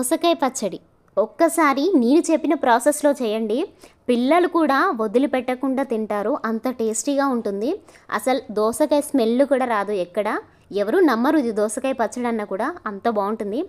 దోసకాయ పచ్చడి. ఒక్కసారి నేను చెప్పిన ప్రాసెస్లో చేయండి. పిల్లలు కూడా వదిలిపెట్టకుండా తింటారు. అంత టేస్టీగా ఉంటుంది. అసలు దోసకాయ స్మెల్ కూడా రాదు ఎక్కడ. ఎవరు నమ్మరు ఇది దోసకాయ పచ్చడి అన్న కూడా అంత బాగుంటుంది.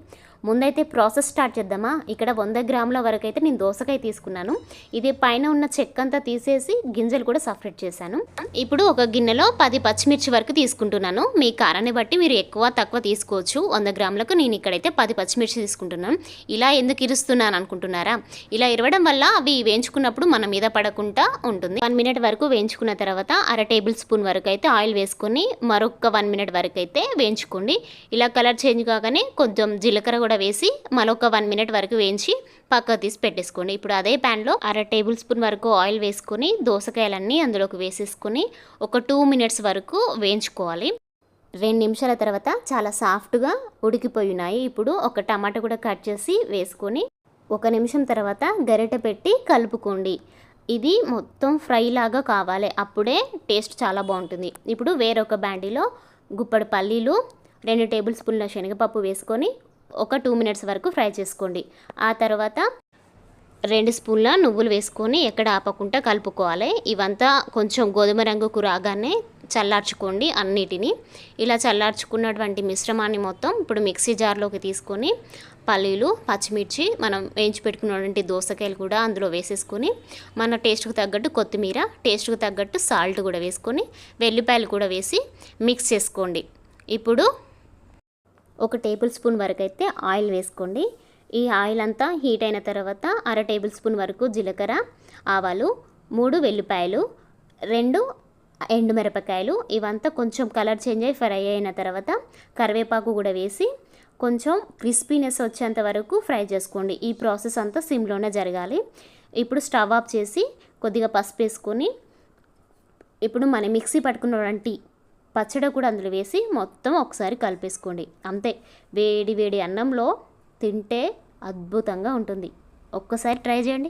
ముందైతే ప్రాసెస్ స్టార్ట్ చేద్దామా? ఇక్కడ వంద గ్రాముల వరకు అయితే నేను దోసకాయ తీసుకున్నాను. ఇది పైన ఉన్న చెక్క అంతా తీసేసి గింజలు కూడా సపరేట్ చేశాను. ఇప్పుడు ఒక గిన్నెలో పది పచ్చిమిర్చి వరకు తీసుకుంటున్నాను. మీ కారాన్ని బట్టి మీరు ఎక్కువ తక్కువ తీసుకోవచ్చు. వంద గ్రాములకు నేను ఇక్కడైతే పది పచ్చిమిర్చి తీసుకుంటున్నాను. ఇలా ఎందుకు ఇరుస్తున్నాను అనుకుంటున్నారా? ఇలా ఇరవడం వల్ల అవి వేయించుకున్నప్పుడు మన మీద పడకుండా ఉంటుంది. వన్ మినిట్ వరకు వేయించుకున్న తర్వాత అర టేబుల్ స్పూన్ వరకు అయితే ఆయిల్ వేసుకొని మరొక వన్ మినిట్ వరకు అయితే వేయించుకోండి. ఇలా కలర్ చేంజ్ కాగానే కొంచెం జీలకర్ర కూడా వేసి మరొక వన్ మినిట్ వరకు వేయించి పక్క తీసి పెట్టేసుకోండి. ఇప్పుడు అదే ప్యాన్లో అర టేబుల్ స్పూన్ వరకు ఆయిల్ వేసుకొని దోసకాయలన్నీ అందులోకి వేసేసుకొని ఒక టూ మినిట్స్ వరకు వేయించుకోవాలి. రెండు నిమిషాల తర్వాత చాలా సాఫ్ట్గా ఉడికిపోయి ఉన్నాయి. ఇప్పుడు ఒక టమాటా కూడా కట్ చేసి వేసుకొని ఒక నిమిషం తర్వాత గరిటె పెట్టి కలుపుకోండి. ఇది మొత్తం ఫ్రై లాగా కావాలి. అప్పుడే టేస్ట్ చాలా బాగుంటుంది. ఇప్పుడు వేరొక బ్యాండీలో గుప్పడి పల్లీలు రెండు టేబుల్ స్పూన్ల శనగపప్పు వేసుకొని ఒక టూ మినిట్స్ వరకు ఫ్రై చేసుకోండి. ఆ తర్వాత రెండు స్పూన్ల నువ్వులు వేసుకొని ఎక్కడ ఆపకుండా కలుపుకోవాలి. ఇవంతా కొంచెం గోధుమ రంగుకు రాగానే చల్లార్చుకోండి అన్నిటిని. ఇలా చల్లార్చుకున్నటువంటి మిశ్రమాన్ని మొత్తం ఇప్పుడు మిక్సీ జార్లోకి తీసుకొని పల్లీలు పచ్చిమిర్చి మనం వేయించి పెట్టుకున్నటువంటి దోసకాయలు కూడా అందులో వేసేసుకొని మన టేస్ట్కి తగ్గట్టు కొత్తిమీర టేస్ట్కి తగ్గట్టు సాల్ట్ కూడా వేసుకొని వెల్లిపాయలు కూడా వేసి మిక్స్ చేసుకోండి. ఇప్పుడు ఒక టేబుల్ స్పూన్ వరకు అయితే ఆయిల్ వేసుకోండి. ఈ ఆయిల్ అంతా హీట్ అయిన తర్వాత అర టేబుల్ స్పూన్ వరకు జీలకర్ర ఆవాలు మూడు వెల్లిపాయలు రెండు ఎండుమిరపకాయలు ఇవంతా కొంచెం కలర్ చేంజ్ అయ్యి ఫ్రై అయిన తర్వాత కరివేపాకు కూడా వేసి కొంచెం క్రిస్పీనెస్ వచ్చేంత వరకు ఫ్రై చేసుకోండి. ఈ ప్రాసెస్ అంతా సిమ్లోనే జరగాలి. ఇప్పుడు స్టవ్ ఆఫ్ చేసి కొద్దిగా పసుపు వేసుకొని ఇప్పుడు మన మిక్సీ పట్టుకున్నటువంటి పచ్చడి కూడా అందులో వేసి మొత్తం ఒకసారి కలిపేసుకోండి. అంతే. వేడి వేడి అన్నంలో తింటే అద్భుతంగా ఉంటుంది. ఒక్కసారి ట్రై చేయండి.